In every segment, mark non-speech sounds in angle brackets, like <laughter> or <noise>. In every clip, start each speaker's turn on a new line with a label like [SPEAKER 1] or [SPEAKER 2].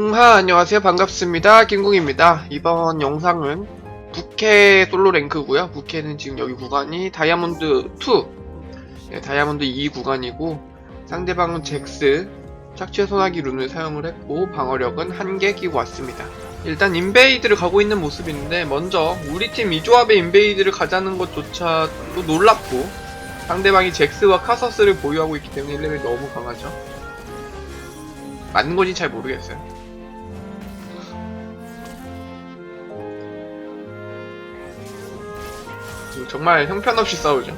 [SPEAKER 1] 붕하 안녕하세요. 반갑습니다. 김궁입니다. 이번 영상은 부캐 솔로 랭크고요. 부캐는 지금 여기 구간이 다이아몬드 2 네, 다이아몬드 2 구간이고 상대방은 잭스 착취 소나기 룬을 사용을 했고 방어력은 한 개 끼고 왔습니다. 일단 인베이드를 가고 있는 모습인데 먼저 우리 팀 이 조합의 인베이드를 가자는 것조차도 놀랍고 상대방이 잭스와 카서스를 보유하고 있기 때문에 1레벨 너무 강하죠. 맞는 건지 잘 모르겠어요 정말 형편없이 싸우죠.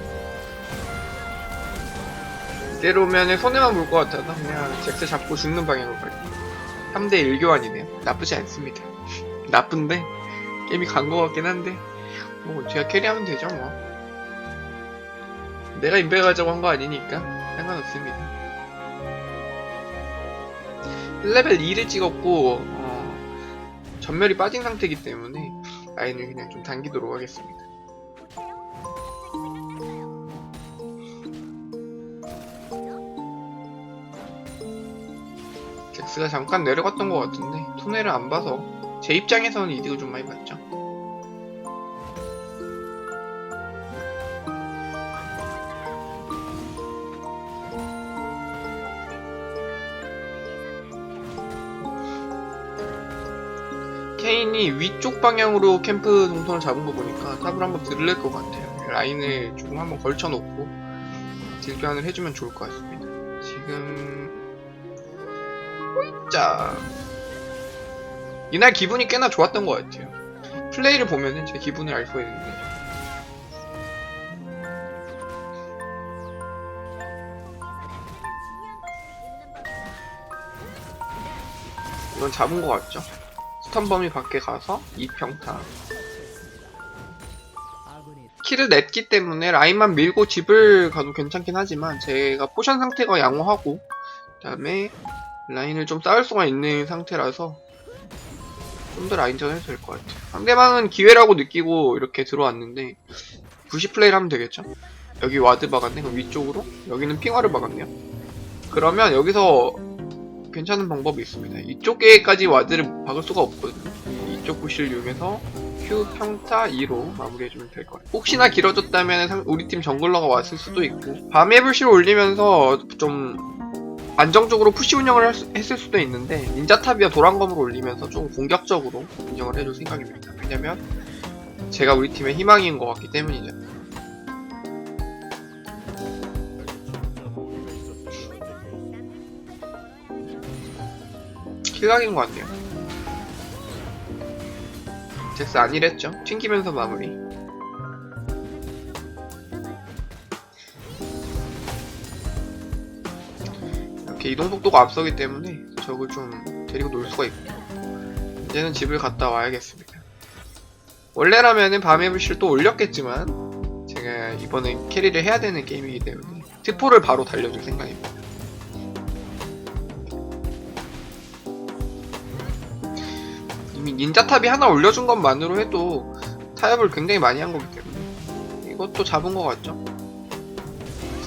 [SPEAKER 1] 때로면 손해만 볼 것 같아서 그냥 잭스 잡고 죽는 방향으로 갈게요. 3대 1교환이네요. 나쁘지 않습니다. <laughs> 나쁜데 게임이 간 것 같긴 한데 뭐 제가 캐리하면 되죠 뭐. 내가 인베 가자고 한 거 아니니까 상관없습니다. 1레벨 2를 찍었고 어, 전멸이 빠진 상태이기 때문에 라인을 그냥 좀 당기도록 하겠습니다. 잭스가 잠깐 내려갔던 것 같은데 투네를 안 봐서 제 입장에서는 이득을 좀 많이 봤죠. 케인이 위쪽 방향으로 캠프 동선을 잡은 거 보니까 탑을 한번 들릴 것 같아요. 라인을 조금 한번 걸쳐놓고 딜교환을 해주면 좋을 것 같습니다. 지금 자 이날 기분이 꽤나 좋았던 것 같아요. 플레이를 보면은 제 기분을 알 수가 있는데 이건 잡은 것 같죠? 스턴범이 밖에 가서 2평타 키를 냈기 때문에 라인만 밀고 집을 가도 괜찮긴 하지만 제가 포션 상태가 양호하고 그 다음에 라인을 좀 쌓을 수가 있는 상태라서 좀 더 라인전 해도 될 것 같아요. 상대방은 기회라고 느끼고 이렇게 들어왔는데 부시 플레이를 하면 되겠죠? 여기 와드 박았네? 그럼 위쪽으로? 여기는 핑화를 박았네요. 그러면 여기서 괜찮은 방법이 있습니다. 이쪽에까지 와드를 박을 수가 없거든요. 이쪽 부시를 이용해서 Q 평타 2로 마무리해주면 될것 같아요. 혹시나 길어졌다면 상- 우리 팀 정글러가 왔을 수도 있고 밤에 불씨를 올리면서 좀 안정적으로 푸시 운영을 할 수- 했을 수도 있는데 닌자탑이와 도란검을 올리면서 좀 공격적으로 운영을 해줄 생각입니다. 왜냐면 제가 우리 팀의 희망인 것 같기 때문이죠. 킬각인 것 같네요. 잭스 아니랬죠? 튕기면서 마무리. 이렇게 이동 속도가 앞서기 때문에 적을 좀 데리고 놀 수가 있고 이제는 집을 갔다 와야겠습니다. 원래라면은 밤의 불씨를 또 올렸겠지만 제가 이번에 캐리를 해야 되는 게임이기 때문에 트포를 바로 달려줄 생각입니다. 이미 닌자탑이 하나 올려준 것만으로 해도 타협을 굉장히 많이 한 거기 때문에 이것도 잡은 것 같죠?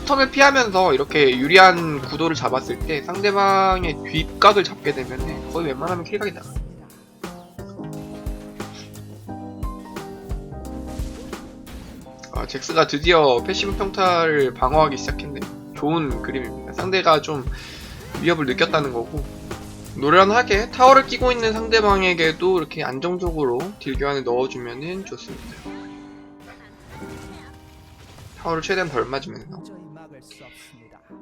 [SPEAKER 1] 스턴을 피하면서 이렇게 유리한 구도를 잡았을 때 상대방의 뒷각을 잡게 되면 거의 웬만하면 킬각이 나가요. 아, 잭스가 드디어 패시브 평타를 방어하기 시작했네. 좋은 그림입니다. 상대가 좀 위협을 느꼈다는 거고 노련하게 타워를 끼고 있는 상대방에게도 이렇게 안정적으로 딜 교환을 넣어주면 좋습니다. 타워를 최대한 덜 맞으면서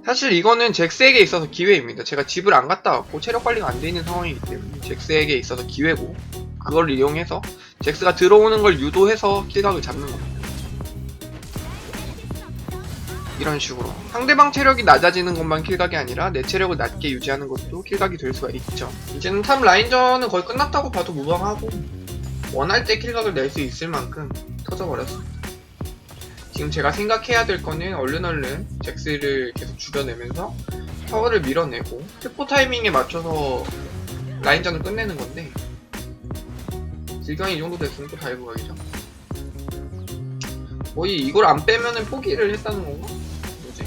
[SPEAKER 1] 사실 이거는 잭스에게 있어서 기회입니다. 제가 집을 안 갔다 왔고 체력 관리가 안 돼 있는 상황이기 때문에 잭스에게 있어서 기회고 그걸 이용해서 잭스가 들어오는 걸 유도해서 킬각을 잡는 겁니다. 이런 식으로 상대방 체력이 낮아지는 것만 킬각이 아니라 내 체력을 낮게 유지하는 것도 킬각이 될 수가 있죠. 이제는 탑 라인전은 거의 끝났다고 봐도 무방하고 원할 때 킬각을 낼 수 있을 만큼 터져버렸습니다. 지금 제가 생각해야 될 거는 얼른 얼른 잭스를 계속 죽여내면서 타워를 밀어내고 트포 타이밍에 맞춰서 라인전을 끝내는 건데 질경이 이 정도 됐으면 또 다이브 각이죠 거의 이걸 안 빼면은 포기를 했다는 건가? 뭐지?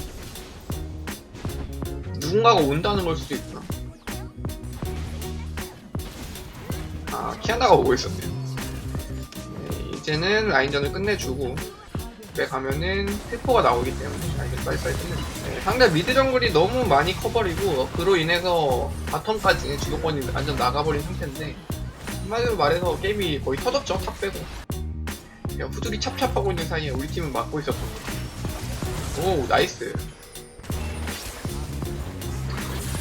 [SPEAKER 1] 누군가가 온다는 걸 수도 있구나 아 키아나가 오고 있었네요 네, 이제는 라인전을 끝내주고 배 가면은 텔포가 나오기 때문에. 라인전 빨리빨리 끝내주고 네, 상대 미드 정글이 너무 많이 커버리고 그로 인해서 바텀까지 주도권이 완전 나가버린 상태인데 한마디로 말해서 게임이 거의 터졌죠 탑 빼고. 그냥 후들이 찹찹하고 있는 사이에 우리 팀은 막고 거죠 오 나이스.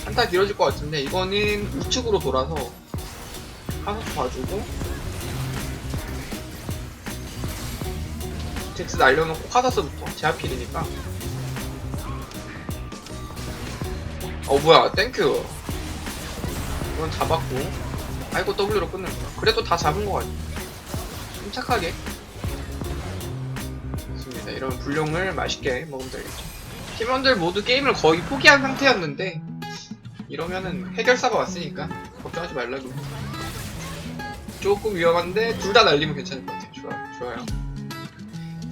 [SPEAKER 1] 한타 길어질 것 같은데 이거는 우측으로 돌아서 카서스 봐주고 잭스 날려놓고 카서스부터 제압킬이니까. 어 뭐야. 땡큐. 이건 잡았고. 아이고 W로 끊는 거야. 그래도 다 잡은 것 같아. 침착하게. 좋습니다. 이런 불룡을 맛있게 먹으면 되겠죠. 팀원들 모두 게임을 거의 포기한 상태였는데 이러면은 해결사가 왔으니까 걱정하지 말라고. 조금 위험한데 둘 다 날리면 괜찮을 것 같아요. 좋아, 좋아요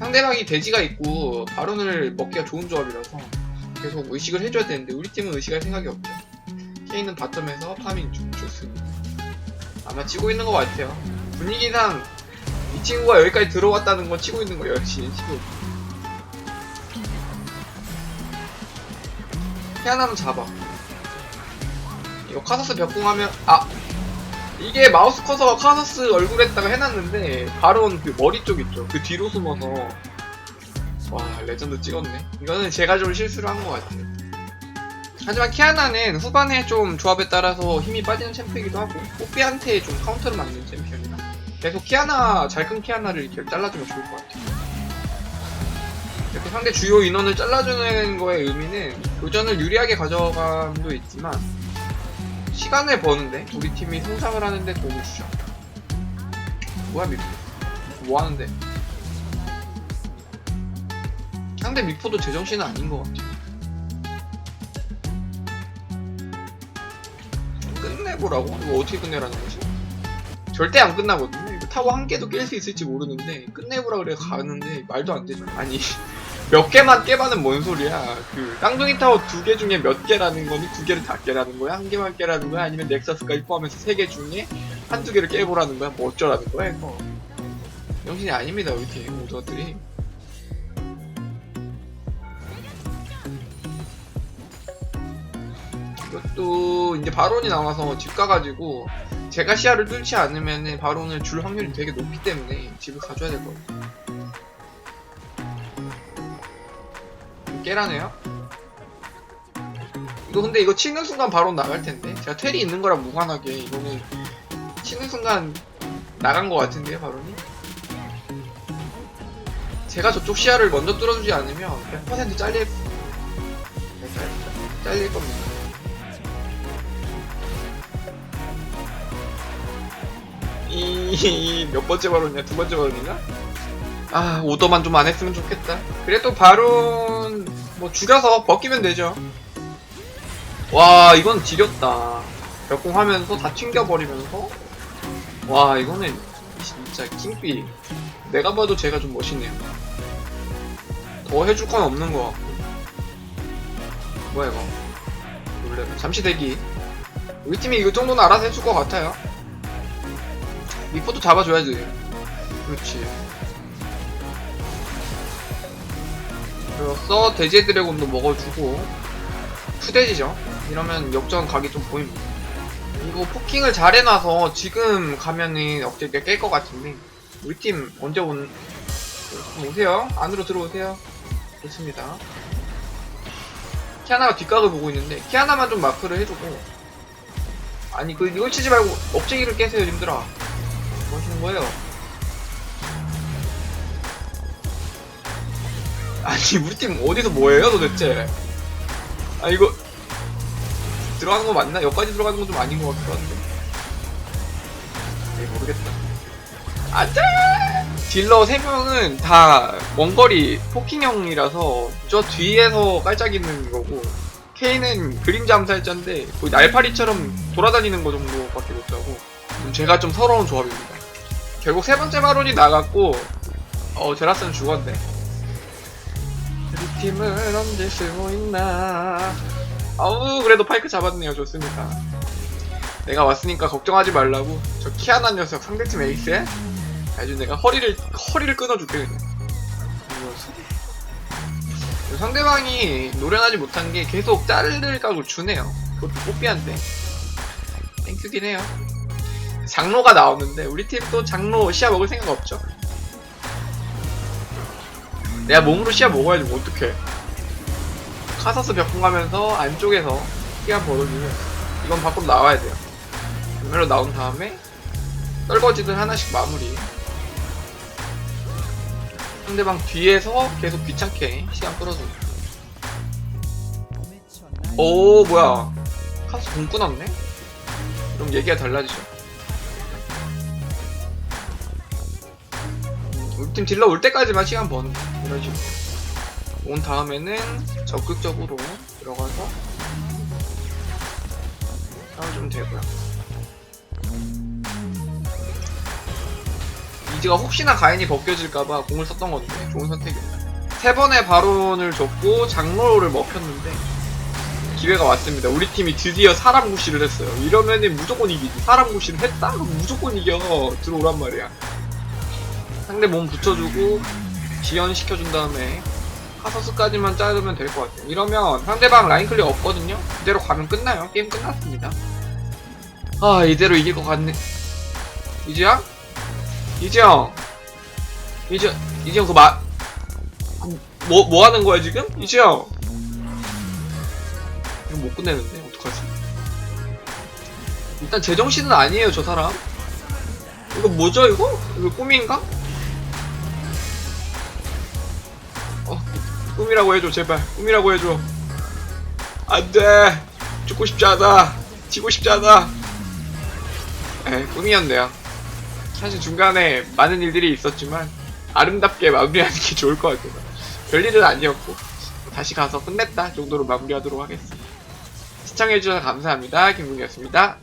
[SPEAKER 1] 상대방이 돼지가 있고 바론을 먹기가 좋은 조합이라서 계속 의식을 해줘야 되는데 우리 팀은 의식할 생각이 없죠. 케인은 바텀에서 파밍 중 좋습니다. 아마 치고 있는 것 같아요. 분위기상 이 친구가 여기까지 들어왔다는 건 치고 있는 거예요 역시. 치고 피아나는 잡아. 이거 카서스 벽공하면 아 이게 마우스 커서가 카서스 얼굴에다가 해놨는데 바론 그 머리 쪽 있죠. 그 뒤로 숨어서. 와 레전드 찍었네. 이거는 제가 좀 실수를 한 것 같아요. 하지만 키아나는 후반에 좀 조합에 따라서 힘이 빠지는 챔프이기도 하고 뽀삐한테 좀 카운터를 맞는 챔피언이라 계속 키아나 잘 큰 키아나를 이렇게 잘라주면 좋을 것 같아요. 이렇게 상대 주요 인원을 잘라주는 거의 의미는 교전을 유리하게 가져감도 있지만 시간을 버는데 우리 팀이 성장을 하는데 도움을 주죠. 뭐야 미포? 뭐 하는데? 상대 미포도 제정신은 아닌 것 같아. 끝내보라고? 이거 어떻게 끝내라는 거지? 절대 안 끝나거든요. 이거 타워 한 개도 깰 수 있을지 모르는데 끝내보라 그래 가는데 말도 안 되죠. 아니 몇 개만 깨봐는 뭔 소리야. 그 쌍둥이 타워 두 개 중에 몇 개라는 거니 두 개를 다 깨라는 거야? 한 개만 깨라는 거야? 아니면 넥서스까지 포함해서 세 개 중에 한두 개를 깨보라는 거야? 뭐 어쩌라는 거야 이거? 정신이 아닙니다 우리 팀 오더들이. 이것도 이제 바론이 나와서 집 가가지고 제가 시야를 뚫지 않으면 바론을 줄 확률이 되게 높기 때문에 집을 가져야 될 것 같아요. 깨라네요? 이거 근데 이거 치는 순간 바로 나갈 텐데 제가 텔이 있는 거랑 무관하게 이거는 치는 순간 나간 것 같은데요 바로니? 제가 저쪽 시야를 먼저 뚫어주지 않으면 100% 잘릴 잘릴 겁니다 이몇 번째 바론이야? 두 번째 바론이나? 아 오더만 좀 안 했으면 좋겠다 그래도 바론 뭐 줄여서 벗기면 되죠. 와 이건 지렸다. 벽공하면서 다 튕겨버리면서? 와 이거는 진짜 킹비 내가 봐도 제가 좀 멋있네요. 더 해줄 건 없는 것 같고. 뭐야 이거? 놀래라. 잠시 대기. 우리 팀이 이 정도는 알아서 해줄 것 같아요. 미포도 잡아줘야지. 그렇지 그로써 돼지 드래곤도 먹어주고 푸대지죠. 이러면 역전 각이 좀 보입니다. 이거 포킹을 잘 해놔서 지금 가면은 억제게 깰것 같은데 우리 팀 언제 온 오세요. 안으로 들어오세요. 좋습니다. 키아나가 뒷각을 보고 있는데 키아나만 좀 마크를 해주고 아니 그 이걸 치지 말고 억제기를 깨세요 님들아. 뭐 하시는 거예요 아니 우리 팀 어디서 뭐해요 도대체? 아 이거 들어가는 거 맞나? 여기까지 들어가는 건 좀 아닌 것 같기도 한데. 네 모르겠다. 안돼! 딜러 3명은 다 원거리 포킹형이라서 저 뒤에서 깔짝이는 거고 K는 그림자 암살자인데 거의 날파리처럼 돌아다니는 거 정도밖에 못하고 음, 제가 좀 서러운 조합입니다. 결국 세 번째 바론이 나갔고 어 제라스는 죽었네 팀을 언제 쓰고 있나? 아우 그래도 파이크 잡았네요. 좋습니다. 내가 왔으니까 걱정하지 말라고. 저 키아나 녀석 상대팀 에이스에? 아주 내가 허리를 허리를 끊어줄게 그냥. 상대방이 노련하지 못한 게 계속 각을 주네요. 그것도 뽀삐한데. 땡큐긴 해요. 장로가 나오는데 우리 팀 또 장로 시야 먹을 생각 없죠 내가 몸으로 시야 먹어야지 뭐 어떡해. 카사스 벽공 가면서 안쪽에서 시간 벌어주면 이건 밖으로 나와야 돼요. 전멸로 나온 다음에 떨거지들 하나씩 마무리. 상대방 뒤에서 계속 귀찮게 시간 끌어주고. 오 뭐야. 카스 공 끊었네? 그럼 얘기가 달라지죠. 음, 우리 팀 딜러 올 때까지만 시간 버는 거 이런 식으로 온 다음에는 적극적으로 들어가서 싸워주면 되고요 이즈가 혹시나 가인이 벗겨질까봐 공을 썼던 건데 좋은 선택이었다 세 번의 바론을 줬고 장로를 먹혔는데 기회가 왔습니다. 우리 팀이 드디어 사람 구실을 했어요. 이러면은 무조건 이기지. 사람 구실을 했다? 그럼 무조건 이겨. 들어오란 말이야. 상대 몸 붙여주고 지연시켜준 다음에 카서스까지만 자르면 될 것 같아요. 이러면 상대방 라인 클리어 없거든요? 이대로 가면 끝나요. 게임 끝났습니다. 아, 이대로 이길 것 같네. 이지영? 이지영! 이지영, 이지영 그 마, 그 뭐, 뭐 하는 거야 지금? 이지영! 이거 못 끝내는데 어떡하지? 일단 제정신은 아니에요 저 사람 이거 뭐죠 이거? 이거 꿈인가? 꿈이라고 해줘 제발. 꿈이라고 해줘. 안돼. 죽고 싶지 않아. 지고 싶지 않아. 에 꿈이었네요. 사실 중간에 많은 일들이 있었지만 아름답게 마무리하는 게 좋을 것 같아요. 별일은 아니었고 다시 가서 끝냈다 정도로 마무리하도록 하겠습니다. 시청해주셔서 감사합니다. 김국이었습니다.